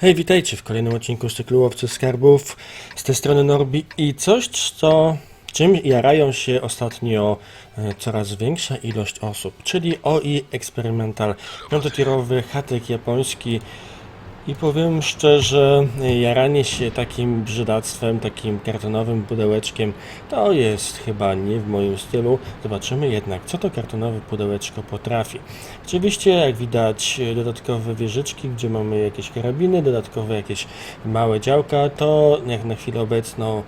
Hej, witajcie w kolejnym odcinku z cyklu Łowcy Skarbów. Z tej strony Norbi i coś, co, czym jarają się ostatnio e, coraz większa ilość osób, czyli OI Experimental, piątotierowy hatek japoński i powiem szczerze, jaranie się takim brzydactwem, takim kartonowym pudełeczkiem, to jest chyba nie w moim stylu. Zobaczymy jednak, co to kartonowe pudełeczko potrafi. Oczywiście, jak widać, dodatkowe wieżyczki, gdzie mamy jakieś karabiny, dodatkowe jakieś małe działka, to jak na chwilę obecną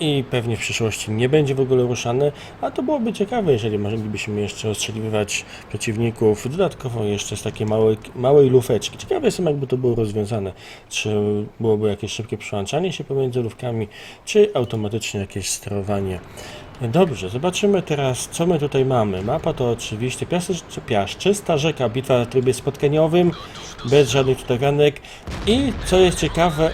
i pewnie w przyszłości nie będzie w ogóle ruszane, a to byłoby ciekawe, jeżeli moglibyśmy jeszcze ostrzeliwać przeciwników dodatkowo jeszcze z takiej małej, małej lufeczki. Ciekawe jestem, jakby to było rozwiązane. Czy byłoby jakieś szybkie przełączanie się pomiędzy lufkami, czy automatycznie jakieś sterowanie. Dobrze, zobaczymy teraz, co my tutaj mamy. Mapa to oczywiście piasecz- piaszczysta rzeka, bitwa w trybie spotkaniowym, bez żadnych tutawianek i co jest ciekawe,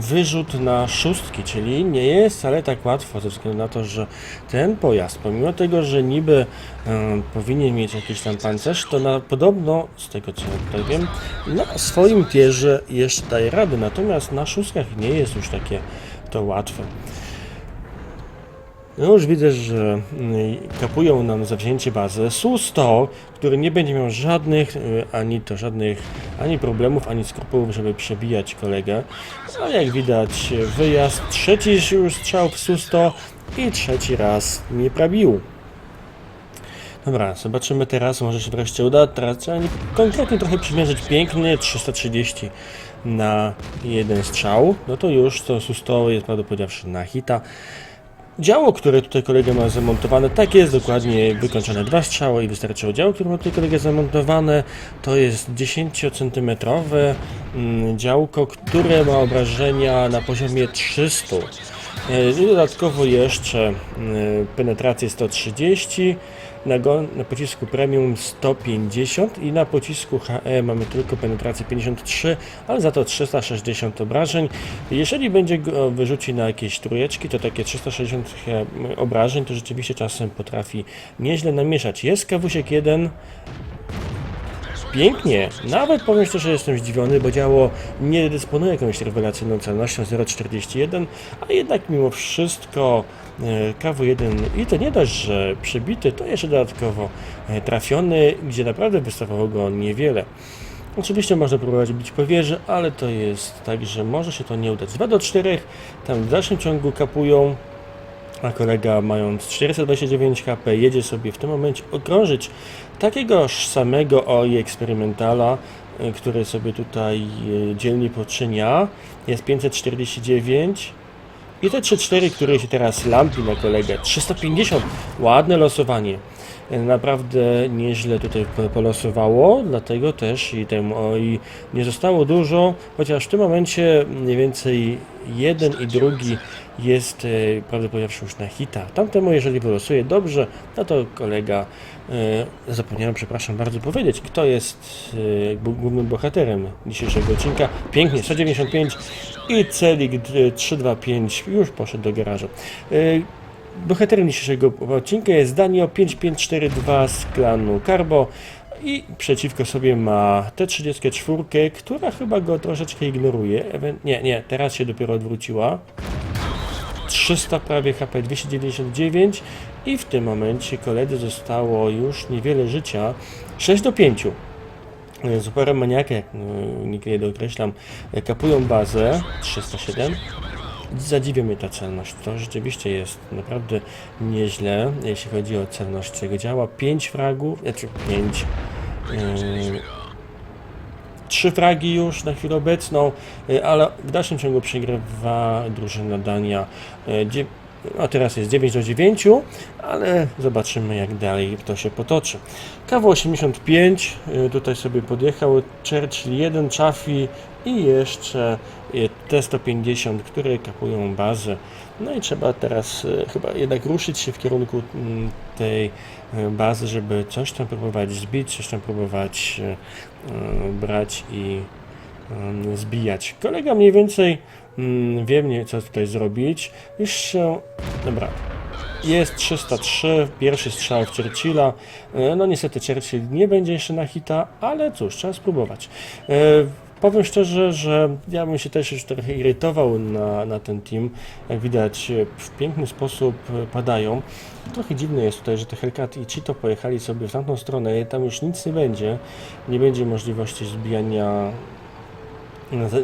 wyrzut na szóstki, czyli nie jest wcale tak łatwo, ze względu na to, że ten pojazd, pomimo tego, że niby em, powinien mieć jakiś tam pancerz, to na, podobno, z tego co tutaj wiem, na swoim tierze jeszcze daje radę, natomiast na szóstkach nie jest już takie to łatwe. No już widzę, że mm, kapują nam za wzięcie bazy SU-100, który nie będzie miał żadnych, y, ani to żadnych, ani problemów, ani skrupułów, żeby przebijać kolegę. A jak widać, wyjazd, trzeci już strzał w SU-100 i trzeci raz nie prawił. Dobra, zobaczymy teraz, może się wreszcie uda. Teraz trzeba nie- konkretnie trochę przymierzyć piękny 330 na jeden strzał. No to już to SU-100 jest powiedziawszy na hita. Działo, które tutaj kolega ma zamontowane, tak jest dokładnie wykończone dwa strzały i wystarczyło działo, które ma tutaj kolega zamontowane. To jest 10 cm mm, działko, które ma obrażenia na poziomie 300. E, dodatkowo jeszcze mm, penetrację 130, na, go, na pocisku premium 150 i na pocisku HE mamy tylko penetrację 53, ale za to 360 obrażeń. Jeżeli będzie go wyrzuci na jakieś trójeczki, to takie 360 he- obrażeń to rzeczywiście czasem potrafi nieźle namieszać. Jest kawusiek 1, Pięknie. Nawet powiem szczerze, że jestem zdziwiony, bo działo nie dysponuje jakąś rewelacyjną celnością 0,41, a jednak mimo wszystko e, KW1 i to nie dość, że przebity, to jeszcze dodatkowo e, trafiony, gdzie naprawdę wystawało go niewiele. Oczywiście można próbować bić po wieży, ale to jest tak, że może się to nie udać. 2 do 4, tam w dalszym ciągu kapują, a kolega mając 429 HP jedzie sobie w tym momencie okrążyć takiegoż samego OI eksperymentala, y, który sobie tutaj dzielnie poczynia. Jest 549. I te 3-4, które się teraz lampi na kolegę. 350. Ładne losowanie. Naprawdę nieźle tutaj po- polosowało, dlatego też i temu OI nie zostało dużo, chociaż w tym momencie mniej więcej jeden i drugi jest e, prawdopodobnie już na hita. Tamtemu, jeżeli wylosuje dobrze, no to kolega, e, zapomniałem, przepraszam bardzo powiedzieć, kto jest e, głównym bohaterem dzisiejszego odcinka. Pięknie, 195 i celik d- 325 już poszedł do garażu. E, Bohaterem dzisiejszego odcinka jest Danio 5542 z klanu Carbo i przeciwko sobie ma T34, która chyba go troszeczkę ignoruje. Nie, nie, teraz się dopiero odwróciła. 300 prawie HP, 299 i w tym momencie koledze zostało już niewiele życia, 6 do 5. Super maniakę, jak no, niekiedy określam, e, kapują bazę 307. Zadziwia mnie ta celność. To rzeczywiście jest naprawdę nieźle, jeśli chodzi o celność tego działa. 5 fragów, znaczy 5. Trzy fragi już na chwilę obecną, y, ale w dalszym ciągu przegrywa drużyna Dania. A teraz jest 9 do 9, ale zobaczymy jak dalej to się potoczy. KW 85 y, tutaj sobie podjechał, Churchill 1, Chaffee i jeszcze y, T150, które kapują bazę. No i trzeba teraz y, chyba jednak ruszyć się w kierunku mm, tej bazy, żeby coś tam próbować zbić, coś tam próbować brać i zbijać. Kolega mniej więcej mm, wie mnie co tutaj zrobić. Już się... Dobra. Jest 303, pierwszy strzał Churchilla. E, No niestety Churchill nie będzie jeszcze na hita, ale cóż, trzeba spróbować. E, powiem szczerze, że ja bym się też już trochę irytował na, na ten team. Jak widać, w piękny sposób padają. Trochę dziwne jest tutaj, że te Hellcat i Cheeto pojechali sobie w tamtą stronę i tam już nic nie będzie. Nie będzie możliwości zbijania,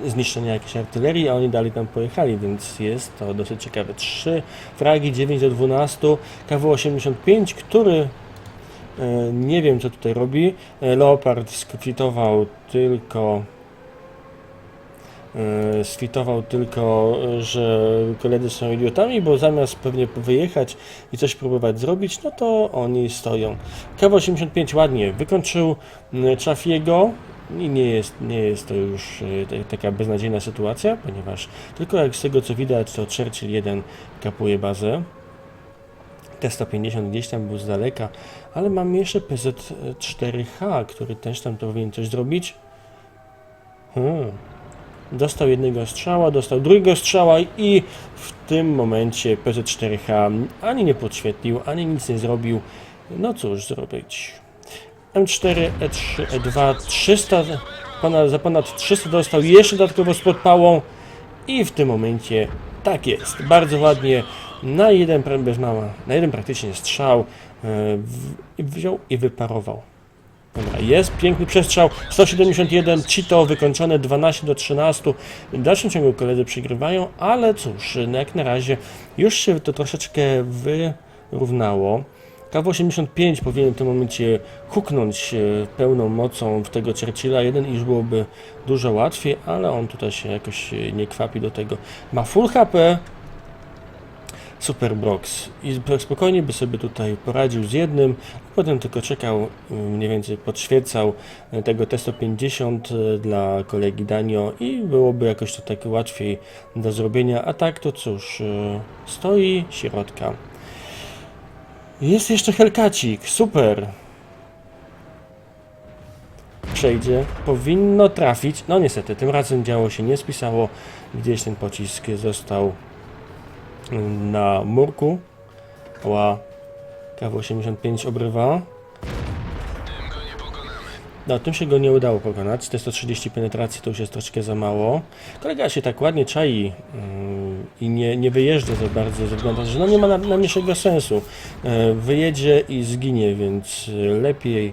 zniszczenia jakiejś artylerii, a oni dalej tam pojechali, więc jest to dosyć ciekawe. 3 fragi, 9 do 12, KW-85, który e, nie wiem co tutaj robi. E, Leopard skwitował tylko e, skwitował tylko, że koledzy są idiotami, bo zamiast pewnie wyjechać i coś próbować zrobić, no to oni stoją. KW-85 ładnie wykończył m, I nie jest, nie jest to już e, ta- taka beznadziejna sytuacja, ponieważ tylko jak z tego co widać, to Churchill 1 kapuje bazę. T-150 gdzieś tam był z daleka, ale mamy jeszcze PZ-4H, który też tam powinien coś zrobić. Hmm. Dostał jednego strzała, dostał drugiego strzała i w tym momencie PZ-4H ani nie podświetlił, ani nic nie zrobił. No cóż zrobić. M4, E3, E2, 300, ponad, za ponad 300 dostał jeszcze dodatkowo z podpałą i w tym momencie tak jest, bardzo ładnie na jeden, bez mała, na jeden praktycznie strzał i wziął i wyparował. Dobra, jest piękny przestrzał, 171, Cheeto wykończone 12 do 13. W dalszym ciągu koledzy przegrywają, ale cóż, jak na razie już się to troszeczkę wyrównało. KW-85 powinien w tym momencie huknąć e, pełną mocą w tego Churchilla 1 i już byłoby dużo łatwiej, ale on tutaj się jakoś e, nie kwapi do tego. Ma full HP, Super Brox i spokojnie by sobie tutaj poradził z jednym, a potem tylko czekał, y, mniej więcej podświecał tego T150 y, dla kolegi Danio i byłoby jakoś to tak łatwiej do zrobienia, a tak to cóż, stoi środka. Jest jeszcze Helkacik, super! Przejdzie, powinno trafić, no niestety, tym razem działo się nie spisało, gdzieś ten pocisk został na murku. Ła. KW-85 obrywa. No, tym się go nie udało pokonać. Te 130 penetracji to już jest troszkę za mało. Kolega się tak ładnie czai mm, i nie, nie wyjeżdża za bardzo, ze względu że no nie ma na- najmniejszego sensu. E, Wyjedzie i zginie, więc e, lepiej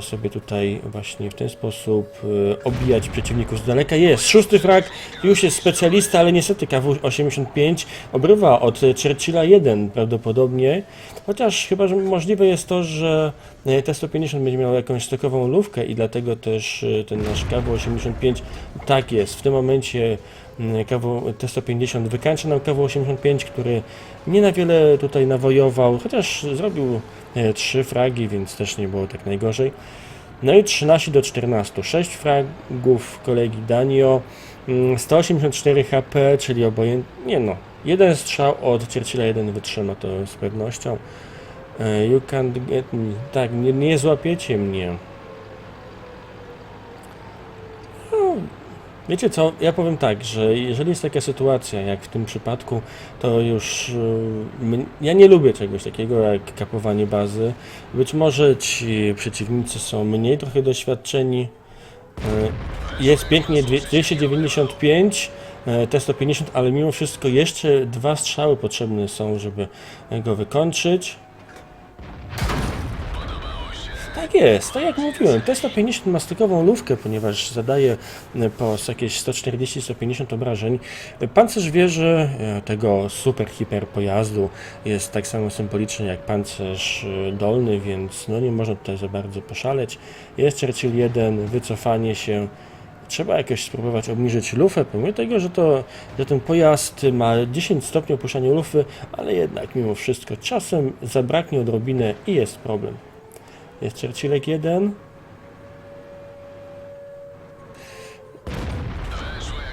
sobie tutaj właśnie w ten sposób e, obijać przeciwników z daleka. Jest szósty frag, już jest specjalista, ale niestety KW-85 obrywa od Churchilla 1 prawdopodobnie, chociaż chyba że możliwe jest to, że e, T-150 będzie miał jakąś stokową lówkę i dlatego też ten nasz KW-85 tak jest, w tym momencie mm, KW, T-150 wykańcza nam KW-85, który nie na wiele tutaj nawojował, chociaż zrobił e, trzy fragi, więc też nie było tak najgorzej. No i 13 do 14, 6 fragów kolegi Danio, mm, 184 HP, czyli obojętnie, nie no, jeden strzał od Churchilla, jeden wytrzyma to z pewnością. E, You can't get me, tak, nie, nie złapiecie mnie. Wiecie co, ja powiem tak, że jeżeli jest taka sytuacja, jak w tym przypadku, to już y, ja nie lubię czegoś takiego jak kapowanie bazy. Być może ci przeciwnicy są mniej trochę doświadczeni. Y, Jest pięknie dwie- 295, y, T150, ale mimo wszystko jeszcze dwa strzały potrzebne są, żeby go wykończyć. Tak jest, tak jak mówiłem, T150 ma stykową lówkę, ponieważ zadaje e, po jakieś 140-150 obrażeń. Pancerz wieży e, tego super hiper pojazdu jest tak samo symboliczny jak pancerz e, dolny, więc no nie można tutaj za bardzo poszaleć. Jest Churchill 1, wycofanie się. Trzeba jakoś spróbować obniżyć lufę, pomimo tego, że, to, że ten pojazd ma 10 stopni opuszczania lufy, ale jednak mimo wszystko czasem zabraknie odrobinę i jest problem. Jest Churchillek 1.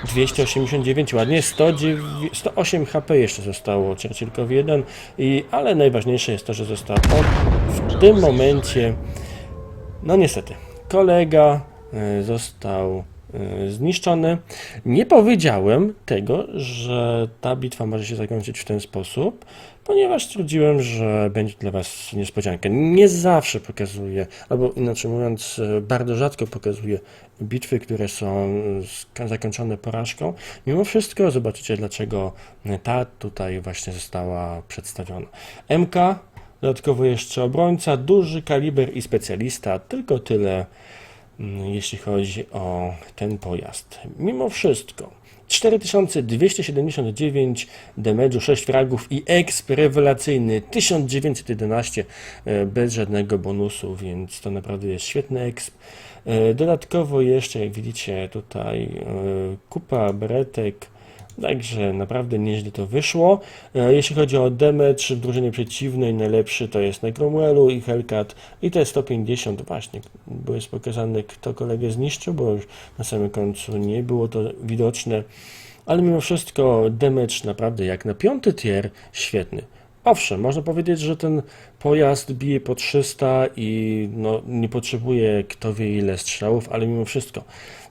289, ładnie, 109, 108 HP jeszcze zostało Churchillkowi 1, i, ale najważniejsze jest to, że został on w tym momencie, no niestety, kolega e, został zniszczony. Nie powiedziałem tego, że ta bitwa może się zakończyć w ten sposób, ponieważ stwierdziłem, że będzie dla Was niespodzianka. Nie zawsze pokazuję, albo inaczej mówiąc, e, bardzo rzadko pokazuję bitwy, które są ska- zakończone porażką. Mimo wszystko zobaczycie, dlaczego ta tutaj właśnie została przedstawiona. MK, dodatkowo jeszcze obrońca, duży kaliber i specjalista, tylko tyle jeśli chodzi o ten pojazd. Mimo wszystko 4279 damage'u, 6 fragów i exp rewelacyjny 1911 e, bez żadnego bonusu, więc to naprawdę jest świetny exp. Dodatkowo jeszcze, jak widzicie tutaj, e, kupa beretek, Także naprawdę nieźle to wyszło. E, Jeśli chodzi o damage w drużynie przeciwnej, najlepszy to jest na Cromwellu i Hellcat i te 150 właśnie. Było jest pokazane, kto kolegę zniszczył, bo już na samym końcu nie było to widoczne. Ale mimo wszystko damage naprawdę jak na piąty tier świetny. Owszem, można powiedzieć, że ten pojazd bije po 300 i no, nie potrzebuje kto wie ile strzałów, ale mimo wszystko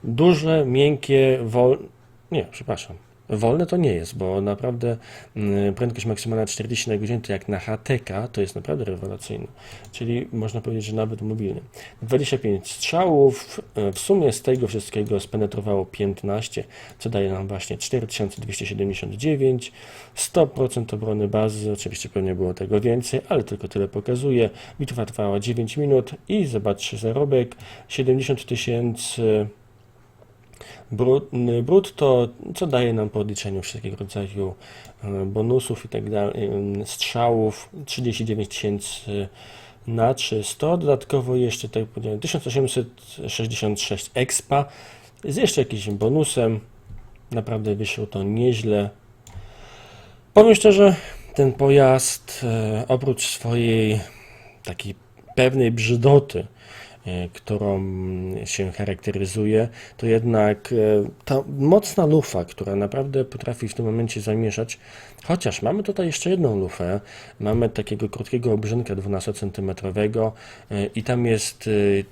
duże, miękkie, wolne. Nie, przepraszam. Wolne to nie jest, bo naprawdę mm, prędkość maksymalna 40 na godzinę, to jak na HTK, to jest naprawdę rewelacyjne. Czyli można powiedzieć, że nawet mobilny. 25 strzałów, e, w sumie z tego wszystkiego spenetrowało 15, co daje nam właśnie 4279, 100% obrony bazy, oczywiście pewnie było tego więcej, ale tylko tyle pokazuje. Bitwa trwała 9 minut i zobaczcie zarobek, 70 tysięcy brut- brutto, co daje nam po odliczeniu wszelkiego rodzaju e, bonusów i tak dalej, em, strzałów? 39 tysięcy na 300, dodatkowo jeszcze, tak powiedziałem, 1866 expa z jeszcze jakimś bonusem, naprawdę wyszło to nieźle. Powiem szczerze, ten pojazd oprócz swojej takiej pewnej brzydoty, którą się charakteryzuje, to jednak e, ta mocna lufa, która naprawdę potrafi w tym momencie zamieszać, chociaż mamy tutaj jeszcze jedną lufę, mamy takiego krótkiego obrzynka 12-centymetrowego e, i tam jest e,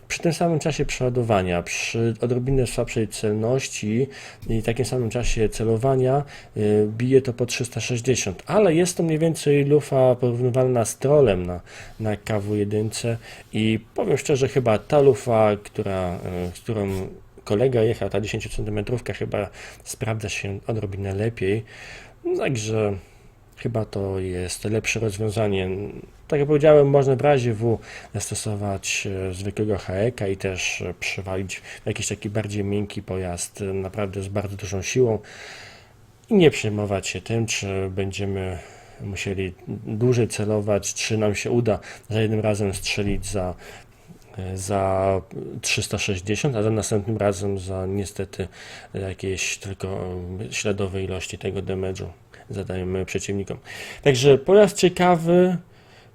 przy tym samym czasie przeładowania, przy odrobinę słabszej celności i takim samym czasie celowania e, bije to po 360, ale jest to mniej więcej lufa porównywalna z trolem na, na KW1 i powiem szczerze, chyba ta lufa, która, e, z którą kolega jechał, ta 10 cm chyba sprawdza się odrobinę lepiej, także chyba to jest lepsze rozwiązanie. Tak jak powiedziałem, można w razie W zastosować e, zwykłego HEK i też przywalić jakiś taki bardziej miękki pojazd, e, naprawdę z bardzo dużą siłą i nie przejmować się tym, czy będziemy musieli dłużej celować, czy nam się uda za jednym razem strzelić za, za 360, a za następnym razem za niestety jakieś tylko śladowe ilości tego damage'u zadajemy przeciwnikom. Także pojazd ciekawy,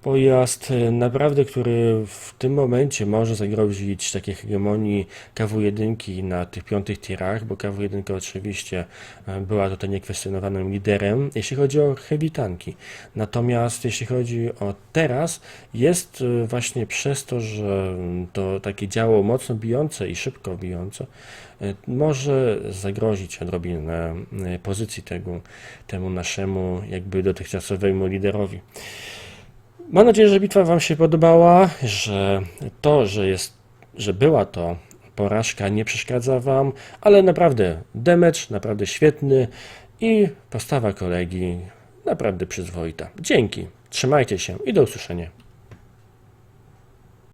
pojazd e, naprawdę, który w tym momencie może zagrozić takiej hegemonii KW1 na tych piątych tirach, bo KW1 oczywiście e, była tutaj niekwestionowanym liderem, jeśli chodzi o heavy tanki. Natomiast jeśli chodzi o teraz, jest e, właśnie przez to, że to takie działo mocno bijące i szybko bijące, może zagrozić odrobinę pozycji tego, temu naszemu jakby dotychczasowemu liderowi. Mam nadzieję, że bitwa Wam się podobała, że to, że jest, że była to porażka nie przeszkadza Wam, ale naprawdę damage, naprawdę świetny i postawa kolegi naprawdę przyzwoita. Dzięki, trzymajcie się i do usłyszenia.